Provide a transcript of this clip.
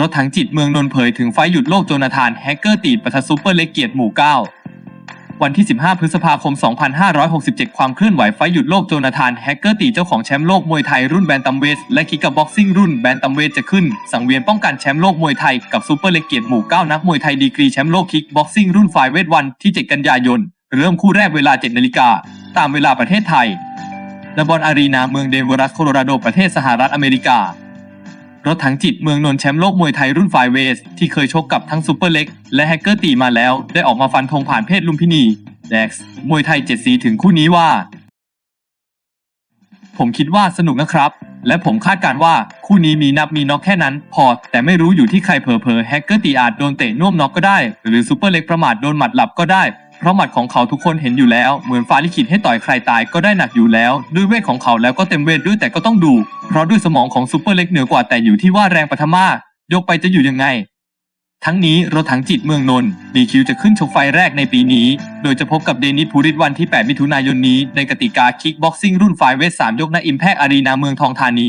รถถังจิตเมืองนนเผยถึงไฟหยุดโลกโจนาธานแฮกเกอร์ตีดปะทะซูเปอร์เล็กเกียรติหมู่ 9 วันที่ 15 พฤษภาคม 2567 ความเคลื่อนไหวไฟหยุดโลกโจนาธานแฮกเกอร์ตีเจ้าของแชมป์โลกมวยไทยรุ่นแบนตัมเวทและคิกกับบ็อกซิ่งรุ่นแบนตัมเวทจะขึ้น สังเวียนป้องกันแชมป์โลกมวยไทยกับซูเปอร์เล็กเกียรติหมู่ 9 นักมวยไทยดีกรีแชมป์โลกคิกบ็อกซิ่งรุ่นไฟเวทวันที่ 7 กันยายน เริ่มคู่แรกเวลา 7 นาฬิกาตามเวลาประเทศไทยณบอลอารีนาเมืองเดนเวอรัสโคโลราโดประเทศสหรัฐอเมริกา รถถังจิตเมืองนนท์แชมป์โลกมวยไทยรุ่นไฟเวส ที่เคยชกกับทั้งซูเปอร์เล็ก และแฮกเกอร์ตีมาแล้ว ได้ออกมาฟันธงผ่านเพศลุมพินีแด็กซ์มวยไทยเจ็ดสีถึงคู่นี้ว่า ผมคิดว่าสนุกนะครับ และผมคาดการณ์ว่าคู่นี้มีนับมีน็อกแค่นั้น พอ แต่ไม่รู้อยู่ที่ใครเผลอๆแฮกเกอร์ตีอาจโดนเตะน่วมน็อกก็ได้ หรือซูเปอร์เล็กประมาทโดนหมัดหลับก็ได้ เพราะหมัดของเขาทุกคนเห็นอยู่แล้ว เหมือนฟ้าลิขิตให้ต่อยใครตายก็ได้หนักอยู่แล้ว ด้วยเวทของเขาแล้วก็เต็มเวทด้วยแต่ก็ต้องดู เพราะด้วยสมองของซูเปอร์เล็กเหนือกว่าแต่อยู่ที่ว่าแรงปะทะมายกไปจะอยู่ยังไง ทั้งนี้รถถังจิตเมืองนนท์มีคิวจะขึ้นชกไฟแรกในปีนี้ โดยจะพบกับเดนิสภูริตวันที่ 8 มิถุนายนนี้ ในกติกาคิกบ็อกซิ่งรุ่นไฟเวท3ยกณอิมแพกอารีนาเมืองทองธานี